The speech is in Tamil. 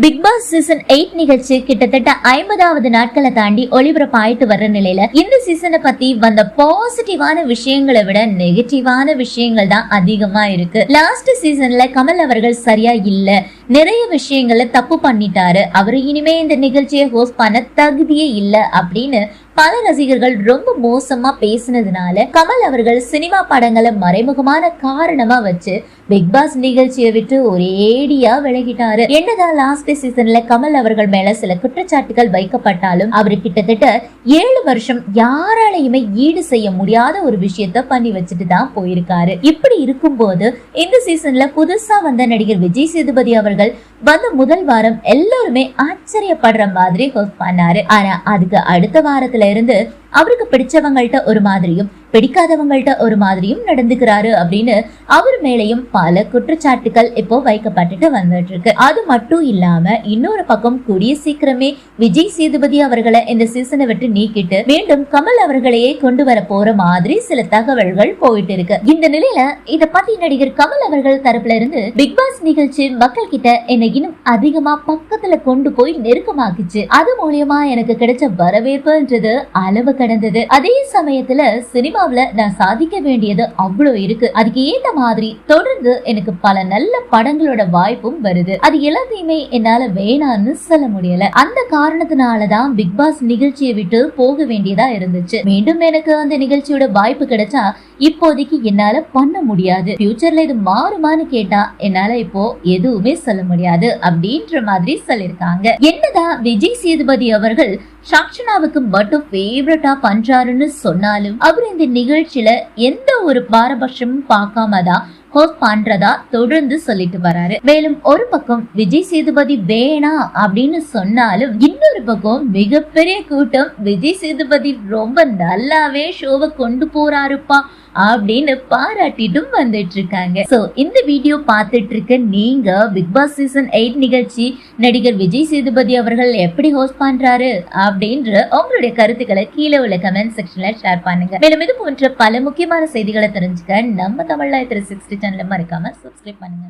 பிக் பாஸ் சீசன் எயிட் நிகழ்ச்சி கிட்டத்தட்ட ஐம்பதாவது நாட்களை தாண்டி ஒளிபரப்பாயிட்டு வர்ற நிலையில இந்த சீசனை பத்தி வந்த பாசிட்டிவான விஷயங்களை விட நெகட்டிவான விஷயங்கள் தான் அதிகமா இருக்கு. லாஸ்ட் சீசன்ல கமல் அவர்கள் சரியா இல்ல. நிறைய விஷயங்களை தப்பு பண்ணிட்டாரு. அவர் இனிமே இந்த நிகழ்ச்சியை ஹோஸ்ட் பண்ண தகுதியே இல்ல அப்படின்னு பல ரசிகர்கள் ரொம்ப மோசமா பேசினதுனால கமல் அவர்கள் சினிமா படங்களை மறைமுகமான காரணமா வச்சு பிக் பாஸ் நிகழ்ச்சியை விட்டு ஒரேடியா விலகிட்டாரு. என்னதான் லாஸ்ட் சீசன்ல கமல் அவர்கள் மேல சில குற்றச்சாட்டுகள் வைக்கப்பட்டாலும் அவர் கிட்டத்தட்ட ஏழு வருஷம் யாராலையுமே ஈடு செய்ய முடியாத ஒரு விஷயத்த பண்ணி வச்சுட்டு தான் போயிருக்காரு. இப்படி இருக்கும்போது இந்த சீசன்ல புதுசா வந்த நடிகர் விஜய் சேதுபதி அவர்கள் வந்த முதல் வாரம் எல்லாருமே ஆச்சரியப்படுற மாதிரி ஹோஸ்ட் பண்ணாரு. ஆனா அதுக்கு அடுத்த வாரத்துல இருந்து அவருக்கு பிடிச்சவங்கள்ட்ட ஒரு மாதிரியும் பிடிக்காதவங்கள்ட்ட ஒரு மாதிரியும் நடந்துக்கிறாரு அப்படின்னு அவர் மேலையும் பல குற்றச்சாட்டுகள் இப்போ வைக்கப்பட்டுட்டு வந்துட்டு இருக்கு அது மட்டும் இல்லாம இன்னொரு பக்கம் கூடிய சீக்கிரமே விஜய் சேதுபதி அவர்களை இந்த சீசனை விட்டு நீக்கிட்டு மீண்டும் கமல் அவர்களையே கொண்டு வர போற மாதிரி சில தகவல்கள் போயிட்டு இருக்கு இந்த நிலையில இத பத்தி நடிகர் கமல் அவர்கள் தரப்புல இருந்து பிக் பாஸ் நிகழ்ச்சி மக்கள் கிட்ட என்னை இன்னும் அதிகமா பக்கத்துல கொண்டு போய் நெருக்கமாக்குச்சு. அது மூலியமா எனக்கு கிடைச்ச வரவேற்புன்றது அளவு கடந்தது. அதே சமயத்துல சினிமா சினிமாவில நான் சாதிக்க வேண்டியது அவ்வளவு இருக்கு. அதுக்கு ஏத்த மாதிரி தொடர்ந்து எனக்கு பல நல்ல படங்களோட வாய்ப்பும் வருது. அது எல்லாத்தையுமே என்னால வேணான்னு சொல்ல முடியல. அந்த காரணத்தினாலதான் பிக் பாஸ் நிகழ்ச்சியை விட்டு போக வேண்டியதா இருந்துச்சு. மீண்டும் எனக்கு அந்த நிகழ்ச்சியோட வாய்ப்பு கிடைச்சா இப்போதைக்கு என்னால பண்ண முடியாது. ஃபியூச்சர்ல இது மாறுமான்னு கேட்டா என்னால இப்போ எதுவுமே சொல்ல முடியாது அப்படின்ற மாதிரி சொல்லிருக்காங்க. என்னதான் விஜய் சேதுபதி அவர்கள் சாக்ஷனாவுக்கு மட்டும் ஃபேவரட்டா பண்றாருன்னு சொன்னாலும் அவர் இந்த நிகழ்ச்சியில எந்த ஒரு பாரபட்சமும் பார்க்காம தான் ஹோஸ்ட் பண்றதா தொடர்ந்து சொல்லிட்டு வராரு. மேலும் ஒரு பக்கம் விஜய் சேதுபதி வேணாம் அப்படின்னு சொன்னாலும் இன்னொரு பக்கம் மிகப்பெரிய கூட்டம் விஜய் சேதுபதி ரொம்ப நல்லாவே ஷோவை கொண்டு போறாருப்பா அப்படின்னு பாராட்டிட்டும் வந்துட்டு இருக்காங்க ஸோ இந்த வீடியோ பார்த்துட்டு இருக்க நீங்க பிக் பாஸ் சீசன் எயிட் நிகழ்ச்சி நடிகர் விஜய் சேதுபதி அவர்கள் எப்படி ஹோஸ்ட் பண்றாரு அப்படின்ற உங்களுடைய கருத்துக்களை கீழே உள்ள கமெண்ட் செக்ஷன்ல ஷேர் பண்ணுங்க. மேலும் இது போன்ற பல முக்கியமான செய்திகளை தெரிஞ்சுக்க நம்ம தமிழ்ல த்ரீ சிக்ஸ்டி சேனலை மறக்காம சப்ஸ்கிரைப் பண்ணுங்க.